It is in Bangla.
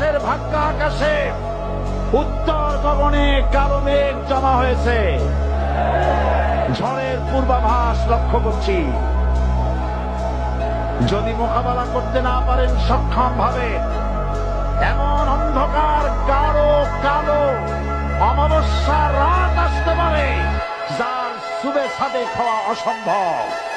বাংলাদেশের ভাগ্য আকাশে। উত্তর গগনে কালো মেঘ জমা হয়েছে। ঝড়ের পূর্বাভাস লক্ষ্য করছি। যদি মোকাবেলা করতে না পারেন সক্ষম ভাবে, এমন অন্ধকার গাঢ় কালো অমাবস্যা রাত আসতে পারে, যার শুভে সাদে খাওয়া অসম্ভব।